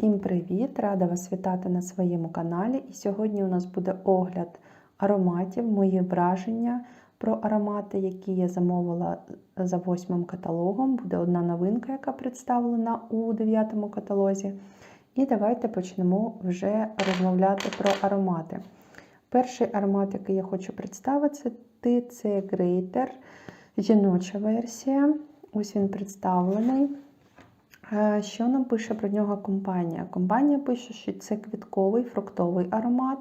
Всім привіт! Рада вас вітати на своєму каналі. І сьогодні у нас буде огляд ароматів, мої враження про аромати, які я замовила за восьмим каталогом. Буде одна новинка, яка представлена у дев'ятому каталозі. І давайте почнемо вже розмовляти про аромати. Перший аромат, який я хочу представити, це Грейтер, жіноча версія. Ось він представлений. Е, Що нам пише про нього компанія? Компанія пише, що це квітковий фруктовий аромат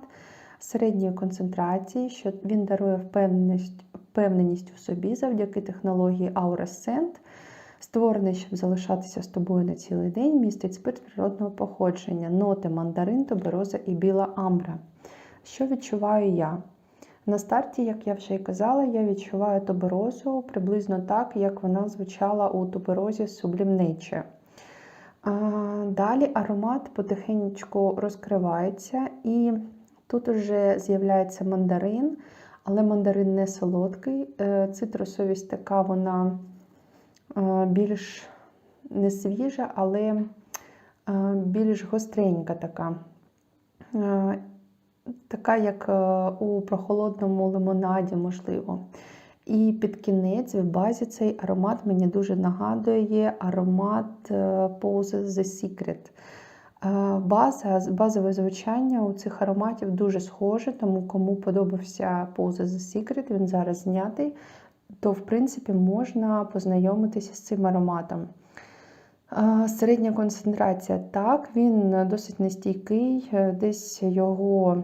середньої концентрації, що він дарує впевненість, впевненість у собі завдяки технології Aura Scent, створений, щоб залишатися з тобою на цілий день, містить спирт природного походження, ноти мандарин, тубероза і біла амбра. Що відчуваю я? На старті, як я вже і казала, я відчуваю туберозу приблизно так, як вона звучала у туберозі Sublime Nature. Далі аромат потихеньку розкривається, і тут вже з'являється мандарин, але мандарин не солодкий. Е, цитрусовість така, вона е, більш не свіжа, але е, більш гостренька така. Така, як у прохолодному лимонаді, можливо. І під кінець в базі цей аромат мені дуже нагадує аромат Pose The Secret. База, Базове звучання у цих ароматів дуже схоже, тому кому подобався Pose The Secret, він зараз знятий, то, в принципі, можна познайомитися з цим ароматом. Середня концентрація так, він досить нестійкий, десь його.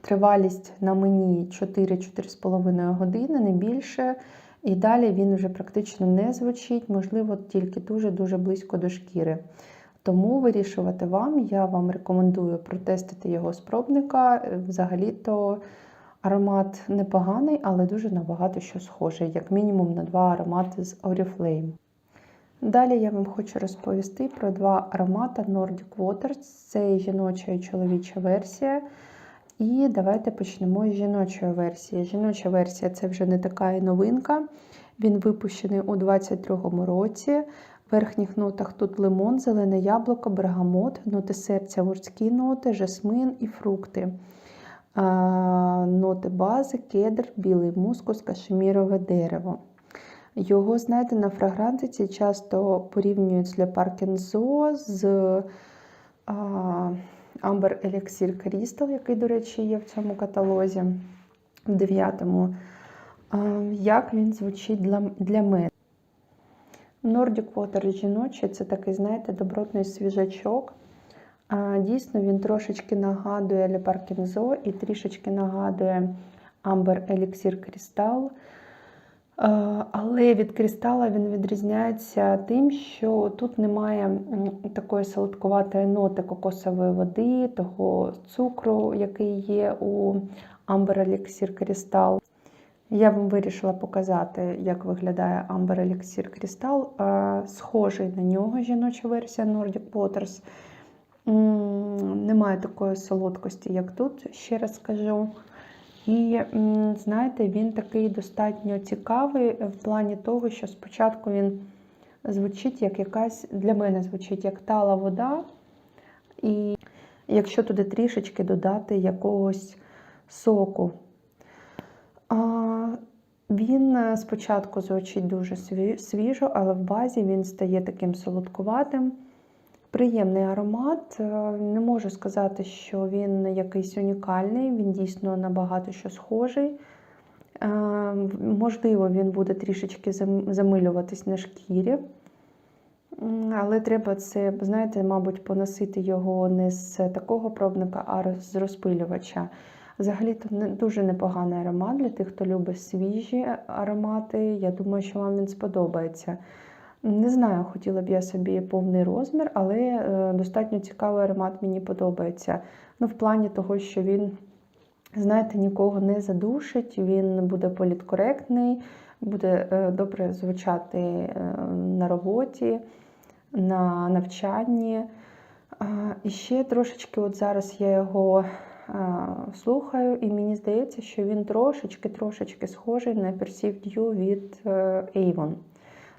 Тривалість на мені 4-4,5 години, не більше. І далі він вже практично не звучить, можливо, тільки дуже-дуже близько до шкіри. Тому вирішувати вам, я вам рекомендую протестити його з пробника. Взагалі-то аромат непоганий, але дуже набагато що схожий, як мінімум на два аромати з Oriflame. Далі я вам хочу розповісти про два аромати Nordic Waters. Це жіноча і чоловіча версія. І давайте почнемо з жіночої версії. Жіноча версія це вже не така і новинка. Він випущений у 2022 році. В верхніх нотах тут лимон, зелене яблуко, бергамот, ноти серця, морські ноти, жасмин і фрукти. Ноти бази, кедр, білий мускус, кашемірове дерево. Його, знаєте, на фрагрантиці часто порівнюють з Le Parkenzo, з. Amber Elixir Crystal, який, до речі, є в цьому каталозі, в дев'ятому. Як він звучить для для мене? Nordic Water жіночий це такий, знаєте, добротний свіжачок. Дійсно, він трошечки нагадує Le Parkenzo і трішечки нагадує Amber Elixir Crystal. Але від кристала він відрізняється тим, що тут немає такої солодкуватої ноти кокосової води, того цукру, який є у Amber Elixir Crystal. Я вам вирішила показати, як виглядає Amber Elixir Crystal. Схожий на нього жіноча версія Nordic Waters. Немає такої солодкості, як тут, ще раз скажу. І, знаєте, він такий достатньо цікавий в плані того, що спочатку він звучить як якась, для мене звучить як тала вода. І якщо туди трішечки додати якогось соку, він спочатку звучить дуже свіжо, але в базі він стає таким солодкуватим. Приємний аромат. Е, не можу сказати, що він якийсь унікальний, він дійсно набагато що схожий. Е, можливо, він буде трішечки замилюватись на шкірі. Але треба це, знаєте, мабуть, поносити його не з такого пробника, а з розпилювача. Взагалі, то дуже непоганий аромат для тих, хто любить свіжі аромати. Я думаю, що вам він сподобається. Не знаю, хотіла б я собі повний розмір, але е, достатньо цікавий аромат мені подобається. Ну, В плані того, що він, знаєте, нікого не задушить, він буде політкоректний, буде е, добре звучати е, на роботі, на навчанні. І ще трошечки, от зараз я його слухаю, і мені здається, що він трошечки-трошечки схожий на Perceived You від Avon.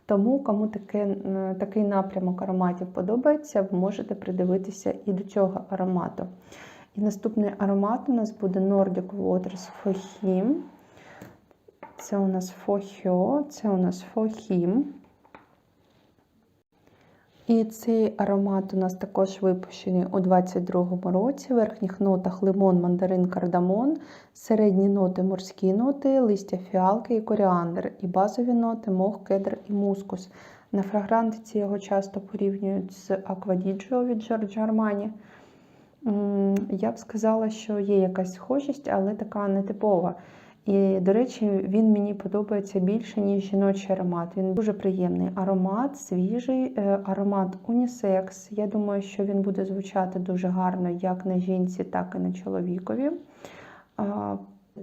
Тому, кому таке, такий напрямок ароматів подобається, ви можете придивитися і до цього аромату. І наступний аромат у нас буде Nordic Waters Fohim. Це у нас Фохіо, це у нас Фохім. І цей аромат у нас також випущений у 2022 році. В верхніх нотах лимон, мандарин, кардамон, середні ноти морські ноти, листя фіалки і коріандр, і базові ноти мох, кедр і мускус. На фрагрантиці його часто порівнюють з Аквадіджо від Giorgio Armani. Я б сказала, що є якась схожість, але така нетипова. І, до речі, він мені подобається більше, ніж жіночий аромат. Він дуже приємний. Аромат свіжий, е, аромат унісекс. Я думаю, що він буде звучати дуже гарно як на жінці, так і на чоловікові.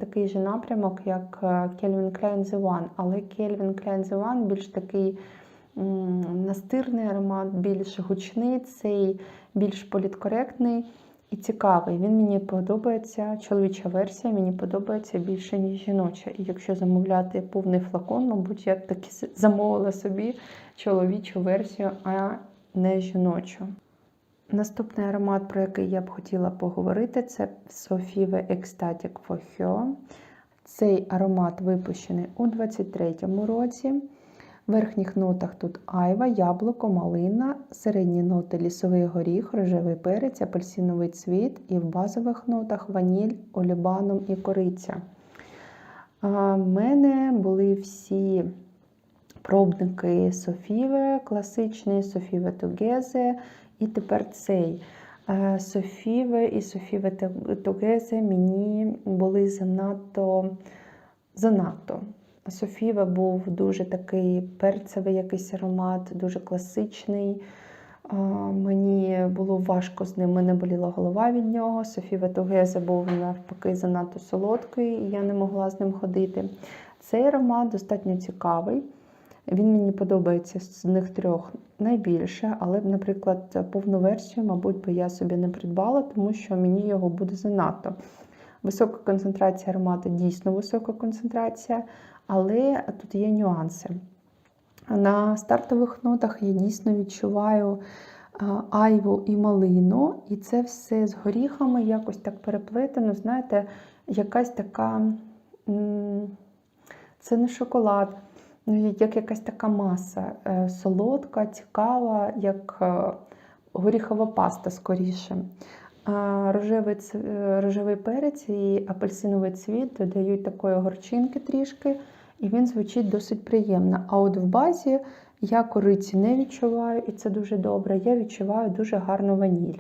Такий же напрямок, як Calvin Klein The One. Але Calvin Klein The One більш такий настирний аромат, більш гучний, цей більш політкоректний і цікавий. Він мені подобається, чоловіча версія мені подобається більше, ніж жіноча. І якщо замовляти повний флакон, мабуть, я таки замовила собі чоловічу версію, а не жіночу. Наступний аромат, про який я б хотіла поговорити, це Sofive Ecstatic for Цей аромат випущений у 23-му році. В верхніх нотах тут айва, яблуко, малина, середні ноти лісовий горіх, рожевий перець, апельсиновий цвіт і в базових нотах ваніль, олібаном і кориця. У мене були всі пробники Софіве, класичний Софіве Тугезе і тепер цей. Софіве і Софіве Тугезе мені були занадто занадто. Софіва був дуже такий перцевий якийсь аромат, дуже класичний. Мені було важко з ним, мене боліла голова від нього. Софіва Тугеза був навпаки занадто солодкий, і я не могла з ним ходити. Цей аромат достатньо цікавий. Він мені подобається з них трьох найбільше, але, наприклад, повну версію, мабуть, би я собі не придбала, тому що мені його буде занадто. Висока концентрація аромату, дійсно висока концентрація, але тут є нюанси. На стартових нотах я дійсно відчуваю айву і малину, і це все з горіхами якось так переплетено. Знаєте, якась така це не шоколад, ну, як якась така маса е, солодка, цікава, як е, горіхова паста скоріше. Рожевий, е, рожевий перець і апельсиновий цвіт додають такої горчинки трішки, і він звучить досить приємно. А от в базі я кориці не відчуваю, і це дуже добре. Я відчуваю дуже гарну ваніль.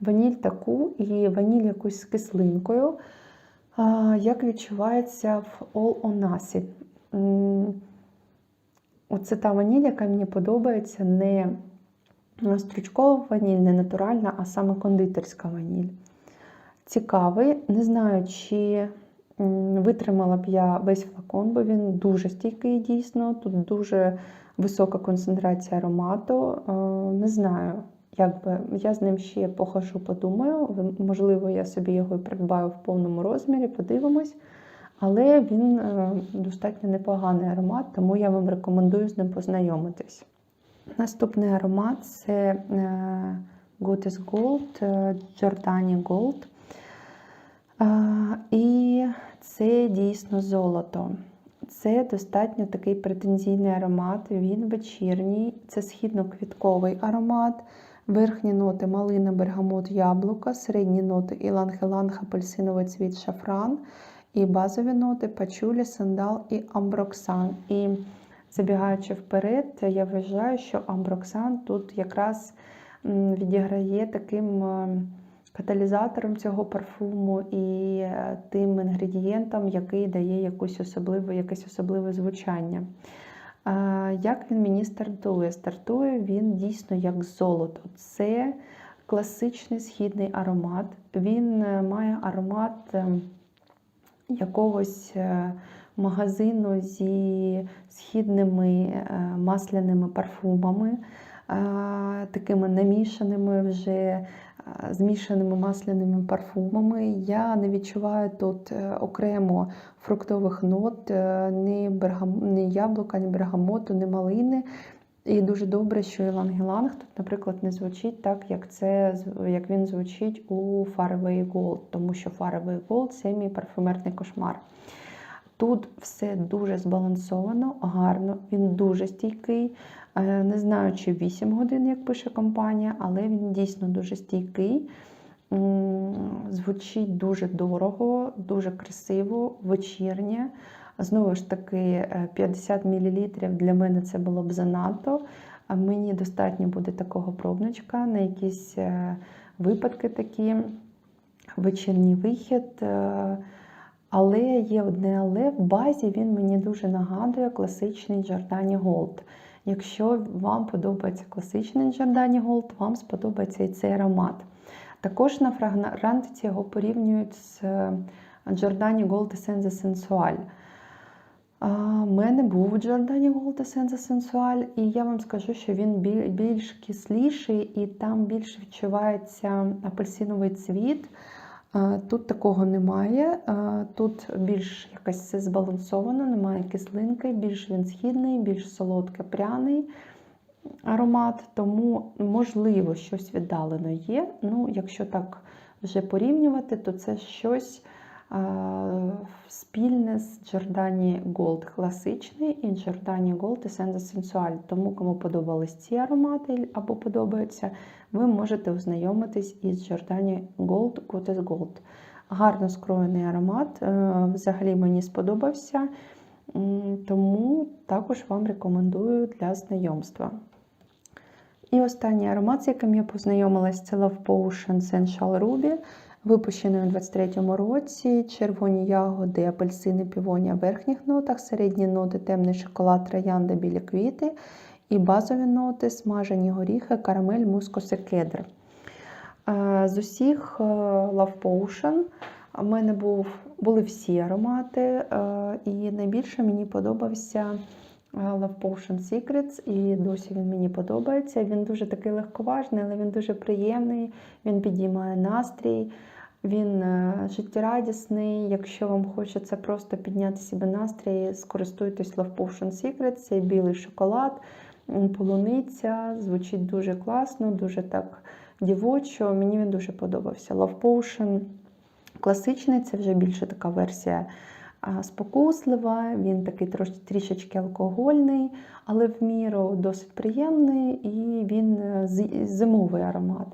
Ваніль таку і ваніль якусь з кислинкою, як відчувається в All on Acid. Оце та ваніль, яка мені подобається, не стручкова ваніль, не натуральна, а саме кондитерська ваніль. Цікавий. Не знаю, чи витримала б я весь флакон, бо він дуже стійкий дійсно. Тут дуже висока концентрація аромату. Е, Не знаю, як би я з ним ще похожу, подумаю. Можливо, я собі його і придбаю в повному розмірі, подивимось. Але він е, достатньо непоганий аромат, тому я вам рекомендую з ним познайомитись. Наступний аромат це е, Good is Gold, Giordani Gold. І це дійсно золото. Це достатньо такий претензійний аромат. Він вечірній, це східно-квітковий аромат. Верхні ноти малина, бергамот, яблука, середні ноти іланг-іланг, апельсиновий цвіт, шафран. І базові ноти пачулі, сандал і амброксан. І забігаючи вперед, я вважаю, що амброксан тут якраз відіграє таким е, каталізатором цього парфуму і е, тим інгредієнтом, який дає якусь особливе, якесь особливе звучання. Як він мені стартує? Стартує він дійсно як золото. Це класичний східний аромат. Він е, має аромат ем, якогось е, магазину зі східними е, масляними парфумами. такими намішаними вже змішаними масляними парфумами. Я не відчуваю тут е, окремо фруктових нот, е, ні, бергам... ні яблука, ні бергамоту, ні малини. І дуже добре, що Іланг-Іланг тут, наприклад, не звучить так, як це як він звучить у Faraway Gold, тому що Faraway Gold це мій парфюмерний кошмар. Тут все дуже збалансовано, гарно, він дуже стійкий. Е, Не знаю, чи 8 годин, як пише компанія, але він дійсно дуже стійкий. Звучить дуже дорого, дуже красиво, вечірнє. Знову ж таки, е, 50 мл для мене це було б занадто. Мені достатньо буде такого пробничка на якісь е, випадки такі, вечірній вихід. Але є одне але в базі він мені дуже нагадує класичний Giordani Gold. Якщо вам подобається класичний Giordani Gold, вам сподобається і цей аромат. Також на фрагрантиці його порівнюють з е, Giordani Gold Essence Sensual. У мене був Giordani Gold Essence Sensual, і я вам скажу, що він більш кисліший і там більш відчувається апельсиновий цвіт. Тут такого немає. Тут більш якось все збалансовано, немає кислинки, більш він східний, більш солодке пряний аромат, тому можливо щось віддалено є. Ну, якщо так вже порівнювати, то це щось спільне з Giordani Gold класичний і Giordani Gold Essence Sensual. Тому, кому подобались ці аромати або подобаються, ви можете ознайомитись із Giordani Gold Good as Gold. Гарно скроєний аромат, е, взагалі мені сподобався, тому також вам рекомендую для знайомства. І останній аромат, з яким я познайомилась, це Love Potion Sensual Ruby, випущений у 23-му році. Червоні ягоди, апельсини, півонія в верхніх нотах, середні ноти, темний шоколад, троянда, білі квіти і базові ноти, смажені горіхи, карамель, мускус і кедр. Е, З усіх е, Love Potion у мене був, були всі аромати, е, і найбільше мені подобався Love Potion Secrets, і досі він мені подобається. Він дуже такий легковажний, але він дуже приємний, він підіймає настрій, він е, життєрадісний. Якщо вам хочеться просто підняти собі настрій, скористуйтесь Love Potion Secrets, це білий шоколад, полуниця, звучить дуже класно, дуже так дівочо. Мені він дуже подобався. Love Potion класичний, це вже більше така версія спокуслива, він такий трош, трішечки алкогольний, але в міру досить приємний і він е, зимовий аромат.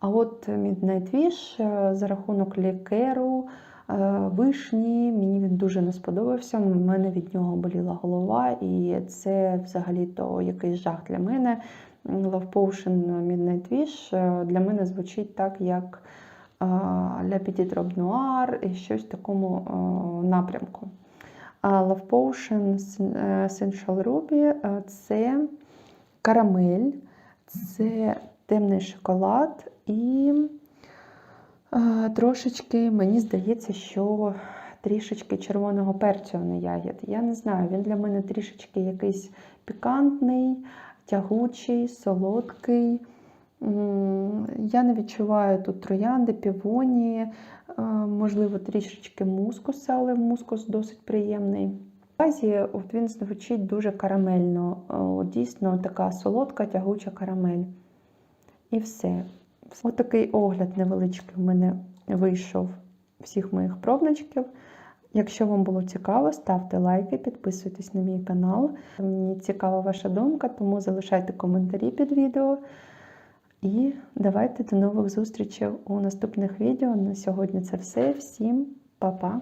А от Wish е, за рахунок лікеру, е, вишні, мені він дуже не сподобався. У мене від нього боліла голова, і це взагалі то якийсь жах для мене. Love Potion Midnight Wish для мене звучить так, як е, La Petite Robe і щось в такому е, напрямку. Love Potion Sen- е, Ruby це карамель, це темний шоколад і трошечки, мені здається, що трішечки червоного перцю, а не ягід. Я не знаю, він для мене трішечки якийсь пікантний, тягучий, солодкий. Я не відчуваю тут троянди, півонії, е, можливо, трішечки мускуса, але мускус досить приємний. Базі він звучить дуже карамельно, е, дійсно така солодка, тягуча карамель. І все. Ось такий огляд невеличкий в мене вийшов всіх моїх пробничків. Якщо вам було цікаво, ставте лайки, підписуйтесь на мій канал. Мені цікава ваша думка, тому залишайте коментарі під відео. І давайте до нових зустрічей у наступних відео. На сьогодні це все. Всім па-па!